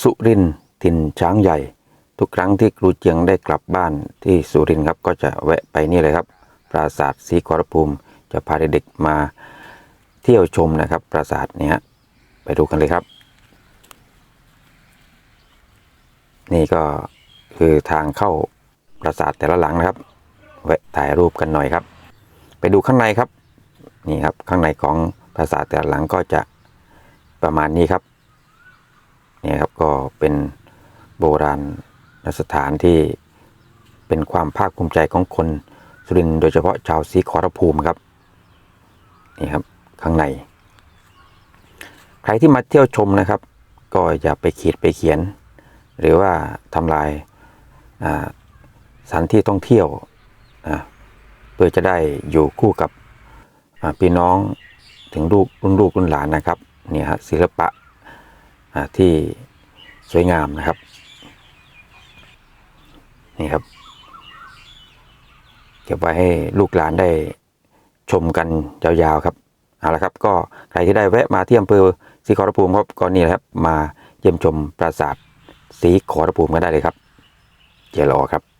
สุรินทร์ถิ่นช้างใหญ่ ทุกครั้งที่ครูเจียงได้กลับบ้านที่สุรินทร์ครับก็จะแวะไปนี่เลยครับ ปราสาทศรีขอรภูมิ จะพาเด็กๆมาเที่ยวชมนะครับ ปราสาทเนี้ยไปดูกันเลยครับ นี่ก็คือทางเข้าปราสาทแต่ละหลังนะครับ แวะถ่ายรูปกันหน่อยครับ ไปดูข้างในครับ นี่ครับข้างในของปราสาทแต่ละหลังก็จะประมาณนี้ครับ นี่ยครับก็เป็นโบราณสถานที่เป็นความภาคภูมิใจของคนสุรินโดยเฉพาะชาวศรีขอรภูมิครับนี่ครับข้างใน ใครที่มาเที่ยวชมนะครับ ก็อย่าไปขีดไปเขียน หรือว่าทำลายสถานที่ท่องเที่ยวอ่าเพื่อจะได้อยู่คู่กับพี่น้องถึงลูกรุ่นลูกรุ่นหลานนะครับเนี่ยฮะศิลปะ ที่สวยงามนะครับ นี่ครับ เก็บไว้ให้ลูกหลานได้ชมกันยาวๆครับเอาละครับก็ใครที่ได้แวะมาที่อำเภอศรีขอรภูมิครับก็นี่แหละครับ มาเยี่ยมชมปราสาทศรีขอรภูมิกันได้เลยครับเจรอครับ